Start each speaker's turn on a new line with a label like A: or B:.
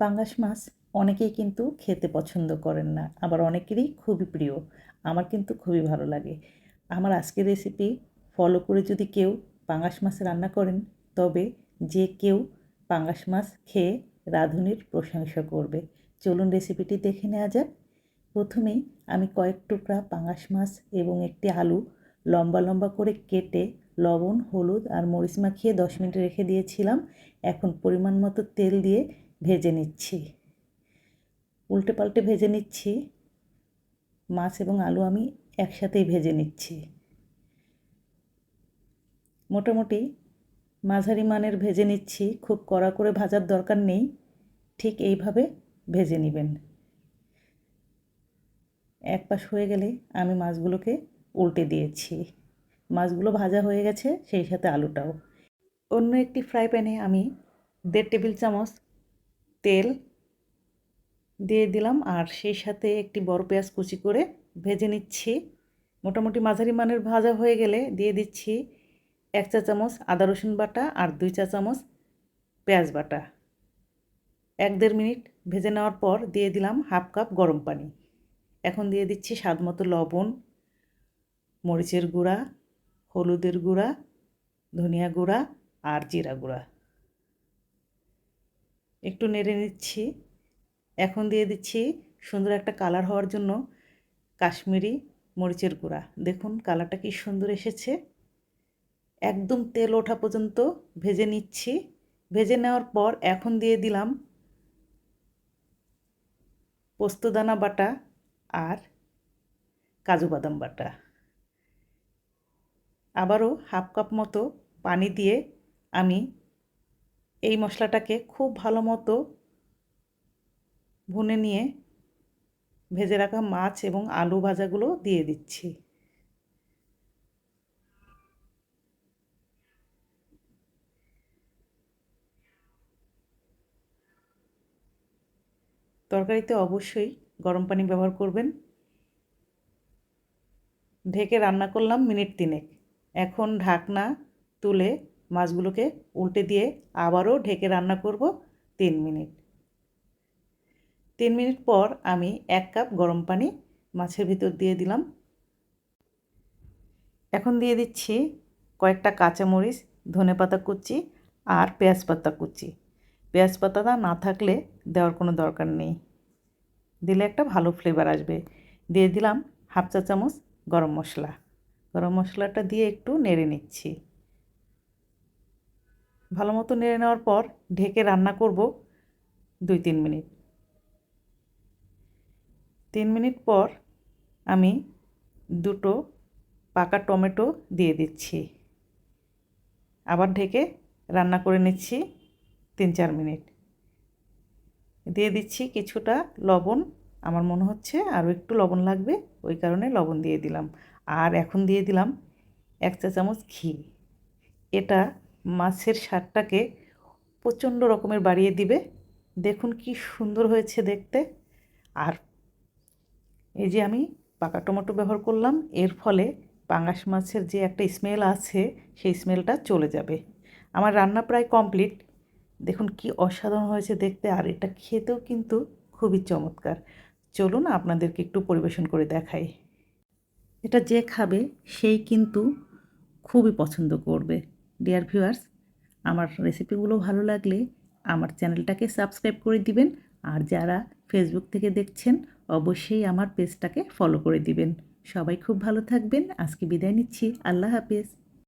A: পাঙ্গাস মাছ অনেকেই কিন্তু খেতে পছন্দ করেন না, আবার অনেকেরই খুবই প্রিয়। আমার কিন্তু খুবই ভালো লাগে। আমার আজকের রেসিপি ফলো করে যদি কেউ পাঙ্গাস মাছ রান্না করেন, তবে যে কেউ পাঙ্গাস মাছ খেয়ে রাঁধুনির প্রশংসা করবে। চলুন রেসিপিটি দেখে নেওয়া যাক। প্রথমেই আমি কয়েক টুকরা পাঙ্গাস মাছ এবং একটি আলু লম্বা লম্বা করে কেটে লবণ, হলুদ আর মরিচ মাখিয়ে দশ মিনিট রেখে দিয়েছিলাম। এখন পরিমাণ মতো তেল দিয়ে ভেজে নিচ্ছি। উল্টে পাল্টে ভেজে নিচ্ছি। মাছ এবং আলু আমি একসাথেই ভেজে নিচ্ছি। মোটামুটি মাঝারি মানের ভেজে নিচ্ছি। খুব কড়া করে ভাজার দরকার নেই। ঠিক এইভাবে ভেজে নেবেন। এক পাশ হয়ে গেলে আমি মাছগুলোকে উল্টে দিয়েছি। মাছগুলো ভাজা হয়ে গেছে, সেই সাথে আলুটাও। অন্য একটি ফ্রাই প্যানে আমি দেড় টেবিল চামচ তেল দিয়ে দিলাম আর সেই সাথে একটি বড় পেঁয়াজ কুচি করে ভেজে নিচ্ছি। মোটামুটি মাঝারি মানের ভাজা হয়ে গেলে দিয়ে দিচ্ছি এক চা চামচ আদা রসুন বাটা আর দুই চা চামচ পেঁয়াজ বাটা। এক দেড় মিনিট ভেজে নেওয়ার পর দিয়ে দিলাম হাফ কাপ গরম পানি। এখন দিয়ে দিচ্ছি স্বাদ মতো লবণ, মরিচের গুঁড়া, হলুদের গুঁড়া, ধনিয়া গুঁড়া আর জিরা গুঁড়া। একটু নেড়ে নিচ্ছি। এখন দিয়ে দিচ্ছি সুন্দর একটা কালার হওয়ার জন্য কাশ্মীরি মরিচের গুঁড়া। দেখুন কালারটা কি সুন্দর এসেছে। একদম তেল ওঠা পর্যন্ত ভেজে নিচ্ছি। ভেজে নেওয়ার পর এখন দিয়ে দিলাম পোস্তদানা বাটা আর কাজু বাদাম বাটা। আবারও হাফ কাপ মতো পানি দিয়ে আমি এই মশলাটাকে খুব ভালো মতো ভুনে নিয়ে ভেজে রাখা মাছ এবং আলু ভাজাগুলো দিয়ে দিচ্ছি। তরকারিতে অবশ্যই গরম পানি ব্যবহার করবেন। ঢেকে রান্না করলাম মিনিট তিনেক। এখন ঢাকনা তুলে মাছগুলোকে উল্টে দিয়ে আবারও ঢেকে রান্না করব তিন মিনিট। তিন মিনিট পর আমি এক কাপ গরম পানি মাছের ভিতর দিয়ে দিলাম। এখন দিয়ে দিচ্ছি কয়েকটা কাঁচামরিচ, ধনে পাতা কুচি আর পেঁয়াজ পাতা কুচি। পেঁয়াজ পাতাটা না থাকলে দেওয়ার কোনো দরকার নেই। দিলে একটা ভালো ফ্লেভার আসবে। দিয়ে দিলাম হাফ চা চামচ গরম মশলা। গরম মশলাটা দিয়ে একটু নেড়ে নিচ্ছি। ভালো মতো নেড়ে নেওয়ার পর ঢেকে রান্না করব দুই তিন মিনিট। তিন মিনিট পর আমি দুটো পাকা টমেটো দিয়ে দিচ্ছি। আবার ঢেকে রান্না করে নিচ্ছি তিন চার মিনিট। দিয়ে দিচ্ছি কিছুটা লবণ। আমার মনে হচ্ছে আরও একটু লবণ লাগবে, ওই কারণে লবণ দিয়ে দিলাম। আর এখন দিয়ে দিলাম এক চা চামচ ঘি। এটা মাছের স্বাদটাকে প্রচণ্ড রকমের বাড়িয়ে দিবে। দেখুন কি সুন্দর হয়েছে দেখতে। আর এই যে আমি পাকা টমেটো ব্যবহার করলাম, এর ফলে পাঙ্গাস মাছের যে একটা স্মেল আছে, সেই স্মেলটা চলে যাবে। আমার রান্না প্রায় কমপ্লিট। দেখুন কি অসাধারণ হয়েছে দেখতে, আর এটা খেতেও কিন্তু খুবই চমৎকার। চলুন আপনাদেরকে একটু পরিবেশন করে দেখাই। এটা যে খাবে, সেই কিন্তু খুবই পছন্দ করবে। ডিয়ার ভিউয়ার্স আমার রেসিপিগুলো ভালো লাগলে আমার চ্যানেলটাকে সাবস্ক্রাইব করে দিবেন। আর যারা ফেসবুক থেকে দেখছেন, অবশ্যই আমার পেজটাকে ফলো করে দিবেন। সবাই খুব ভালো থাকবেন। আজকে বিদায় নিচ্ছি। আল্লাহ হাফেজ।